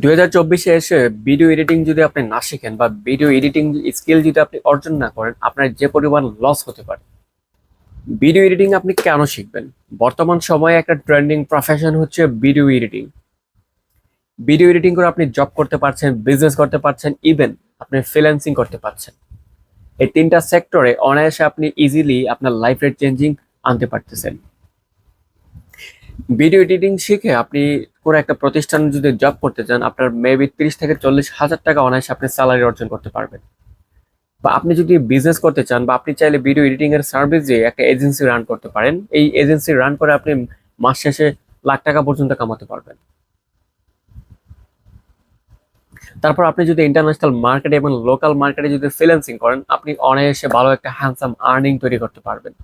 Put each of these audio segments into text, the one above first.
দুই হাজার চব্বিশে এসে ভিডিও এডিটিং যদি আপনি না শিখেন বা ভিডিও এডিটিং স্কিল যদি আপনি অর্জন না করেন, আপনার যে পরিমাণ লস হতে পারে। ভিডিও এডিটিং আপনি কেন শিখবেন? বর্তমান সময়ে একটা ট্রেন্ডিং প্রফেশন হচ্ছে ভিডিও এডিটিং ভিডিও এডিটিং করে আপনি জব করতে পারছেন বিজনেস করতে পারছেন ইভেন আপনি ফ্রিল্যান্সিং করতে পারছেন। এই তিনটা সেক্টরে অনায়াসে আপনি ইজিলি আপনার লাইফ রেট চেঞ্জিং আনতে পারতেছেন। ভিডিও এডিটিং শিখে আপনি কোনো একটা প্রতিষ্ঠানে যদি জব করতে চান, আপনার মেবি তিরিশ থেকে চল্লিশ হাজার টাকা অনায়াসে আপনি স্যালারি অর্জন করতে পারবেন। বা আপনি যদি বিজনেস করতে চান বা আপনি চাইলে ভিডিও এডিটিং এর সার্ভিস দিয়ে একটা এজেন্সি রান করতে পারেন। এই এজেন্সি রান করে আপনি মাস শেষে লাখ টাকা পর্যন্ত কামাতে পারবেন। তারপর আপনি যদি ইন্টারন্যাশনাল মার্কেটে এবং লোকাল মার্কেটে যদি ফ্রিল্যান্সিং করেন, আপনি অনায়াসে ভালো একটা হ্যান্ডসাম আর্নিং তৈরি করতে পারবেন।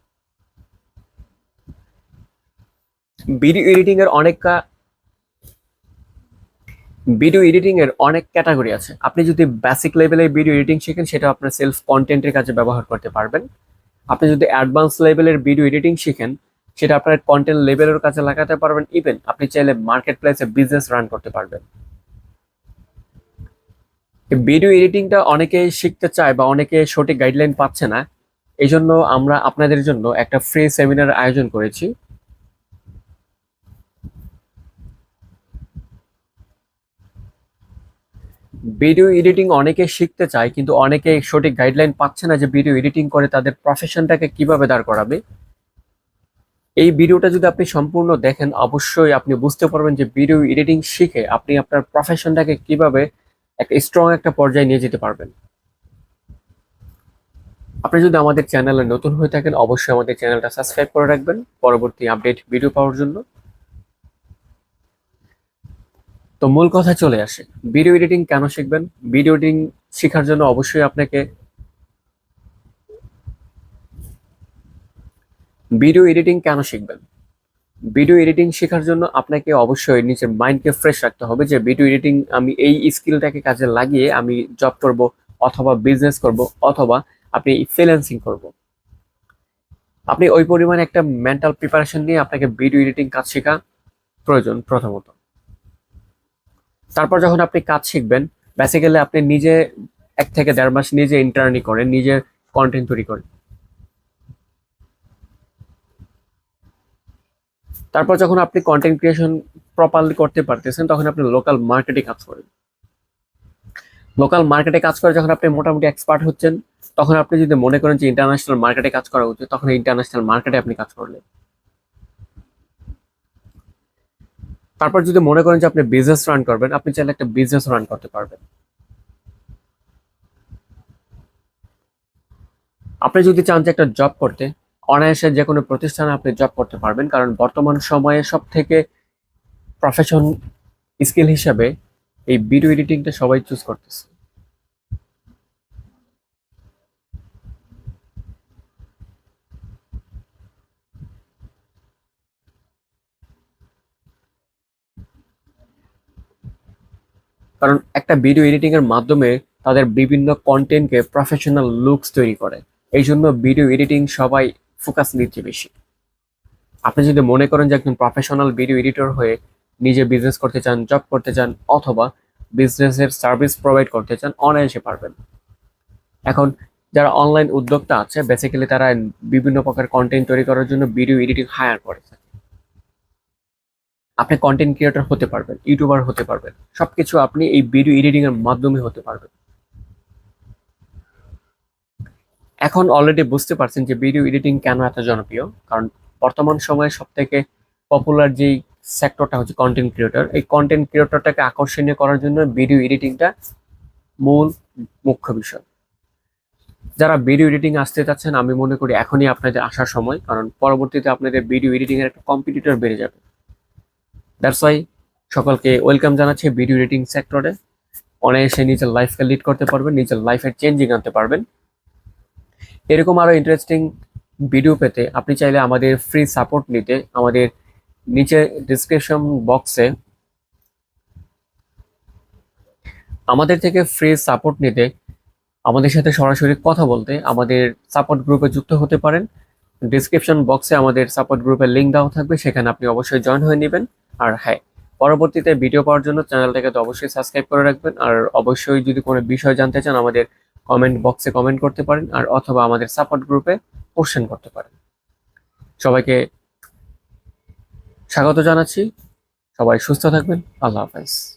ভিডিও এডিটিং এর অনেক ভিডিও এডিটিং এর অনেক ক্যাটাগরি আছে। আপনি যদি বেসিক লেভেলের ভিডিও এডিটিং শিখেন, সেটা আপনার সেলফ কন্টেন্টের কাজে ব্যবহার করতে পারবেন। আপনি যদি অ্যাডভান্স লেভেলের ভিডিও এডিটিং শিখেন, সেটা আপনার কন্টেন্ট লেভেলের কাজে লাগাতে পারবেন। ইভেন আপনি চাইলে মার্কেট প্লেসে বিজনেস রান করতে পারবেন। ভিডিও এডিটিংটা অনেকে শিখতে চায় বা অনেকে সঠিক গাইডলাইন পাচ্ছে না। এই জন্য আমরা আপনাদের জন্য একটা ফ্রি সেমিনার আয়োজন করেছি। ভিডিও এডিটিং অনেকে শিখতে চায়, কিন্তু অনেকে সঠিক গাইডলাইন পাচ্ছে না যে ভিডিও এডিটিং করে তাদের প্রফেশনটাকে কীভাবে দাঁড় করাবে। এই ভিডিওটা যদি আপনি সম্পূর্ণ দেখেন, অবশ্যই আপনি বুঝতে পারবেন যে ভিডিও এডিটিং শিখে আপনি আপনার প্রফেশনটাকে কীভাবে একটা স্ট্রং একটা পর্যায়ে নিয়ে যেতে পারবেন। আপনি যদি আমাদের চ্যানেলে নতুন হয়ে থাকেন, অবশ্যই আমাদের চ্যানেলটা সাবস্ক্রাইব করে রাখবেন। পরবর্তী আপডেট ভিডিও পাওয়ার জন্য। তো মূল কথা চলে আসে। ভিডিও এডিটিং কেন শিখবেন? ভিডিও এডিটিং শেখার জন্য অবশ্যই আপনাকে ভিডিও এডিটিং কেন শিখবেন? ভিডিও এডিটিং শেখার জন্য আপনাকে অবশ্যই নিজের মাইন্ডকে ফ্রেশ রাখতে হবে যে ভিডিও এডিটিং আমি এই স্কিলটাকে কাজে লাগিয়ে আমি জব করব অথবা বিজনেস করব অথবা আপনি ফ্রিল্যান্সিং করব। আপনি ওই পরিমাণে একটা মেন্টাল প্রিপারেশন নিয়ে আপনাকে ভিডিও এডিটিং কাজ শেখা প্রয়োজন প্রথমত। তারপর যখন আপনি কাজ শিখবেন বেসিক্যালি আপনি নিজে এক থেকে দেড় মাস নিজে ইন্টার্নি করেন, নিজে কন্টেন্ট তৈরি করেন। তারপর যখন আপনি কন্টেন্ট ক্রিয়েশন প্রপারলি করতে পারতেছেন, তখন আপনি লোকাল মার্কেটে কাজ করেন। লোকাল মার্কেটে কাজ করে যখন আপনি মোটামুটি এক্সপার্ট হচ্ছেন, তখন আপনি যদি মনে করেন যে ইন্টারন্যাশনাল মার্কেটে কাজ করা উচিত, তখন ইন্টারন্যাশনাল মার্কেটে আপনি কাজ করলেন। তারপর যদি মনে করেন যে আপনি বিজনেস রান করবেন, আপনি চাইলে একটা বিজনেস রান করতে পারবেন। আপনি যদি চান যে একটা জব করতে, অনায়াসে যে কোনো প্রতিষ্ঠানে আপনি জব করতে পারবেন, কারণ বর্তমান সময়ে সব থেকে প্রফেশন স্কিল হিসাবে এই ভিডিও এডিটিংটা সবাই চুজ করতেছে। কারণ একটা ভিডিও এডিটিং এর মাধ্যমে তাদের বিভিন্ন কন্টেন্টকে প্রফেশনাল লুকস তৈরি করে। এই জন্য ভিডিও এডিটিং সবাই ফোকাস নিচ্ছে বেশি। আপনি যদি মনে করেন যে একজন প্রফেশনাল ভিডিও এডিটর হয়ে নিজে বিজনেস করতে চান জব করতে চান, অথবা বিজনেসের সার্ভিস প্রোভাইড করতে চান, অনায়াসে পারবেন। এখন যারা অনলাইন উদ্যোক্তা আছে বেসিক্যালি তারা বিভিন্ন প্রকার কন্টেন্ট তৈরি করার জন্য ভিডিও এডিটিং হায়ার করে থাকে আপনি কন্টেন্ট ক্রিয়েটর হতে পারবেন ইউটিউবার হতে পারবেন, সবকিছু আপনি এই ভিডিও এডিটিং এর মাধ্যমে হতে পারবেন। এখন অলরেডি বুঝতে পারছেন যে ভিডিও এডিটিং কেন এত জনপ্রিয়, কারণ বর্তমান সময়ে সব থেকে পপুলার যেই সেক্টরটা হচ্ছে কন্টেন্ট ক্রিয়েটর এই কন্টেন্ট ক্রিয়েটরটাকে আকর্ষণীয় করার জন্য ভিডিও এডিটিংটা মূল মুখ্য বিষয়। যারা ভিডিও এডিটিং আসতে চাচ্ছেন, আমি মনে করি এখনই আপনাদের আসার সময়, কারণ পরবর্তীতে আপনাদের ভিডিও এডিটিং এর একটা কম্পিটিটর বেড়ে যাবে। দ্যাটস ওয়াই সকলকে ওয়েলকাম জানাচ্ছি ভিডিও এডিটিং সেক্টরে অনায়াসে নিজের লাইফকে লিড করতে পারবেন, নিজের লাইফের চেঞ্জিং আনতে পারবেন। এরকম আরও ইন্টারেস্টিং ভিডিও পেতে আপনি চাইলে আমাদের ফ্রি সাপোর্ট নিতে আমাদের নিচে ডিসক্রিপশন বক্সে আমাদের থেকে ফ্রি সাপোর্ট নিতে আমাদের সাথে সরাসরি কথা বলতে আমাদের সাপোর্ট গ্রুপে যুক্ত হতে পারেন। ডিসক্রিপশন বক্সে আমাদের সাপোর্ট গ্রুপের লিঙ্ক দেওয়া থাকবে, সেখানে আপনি অবশ্যই জয়েন হয়ে নেবেন। আর হ্যাঁ পরবর্তীতে ভিডিও পাওয়ার জন্য চ্যানেলটাকে তো অবশ্যই সাবস্ক্রাইব করে রাখবেন। আর অবশ্যই যদি কোনো বিষয় জানতে চান, আমাদের কমেন্ট বক্সে কমেন্ট করতে পারেন, আর অথবা আমাদের সাপোর্ট গ্রুপে কোশ্চেন করতে পারেন। সবাইকে স্বাগত জানাচ্ছি। সবাই সুস্থ থাকবেন। আল্লাহ হাফেজ।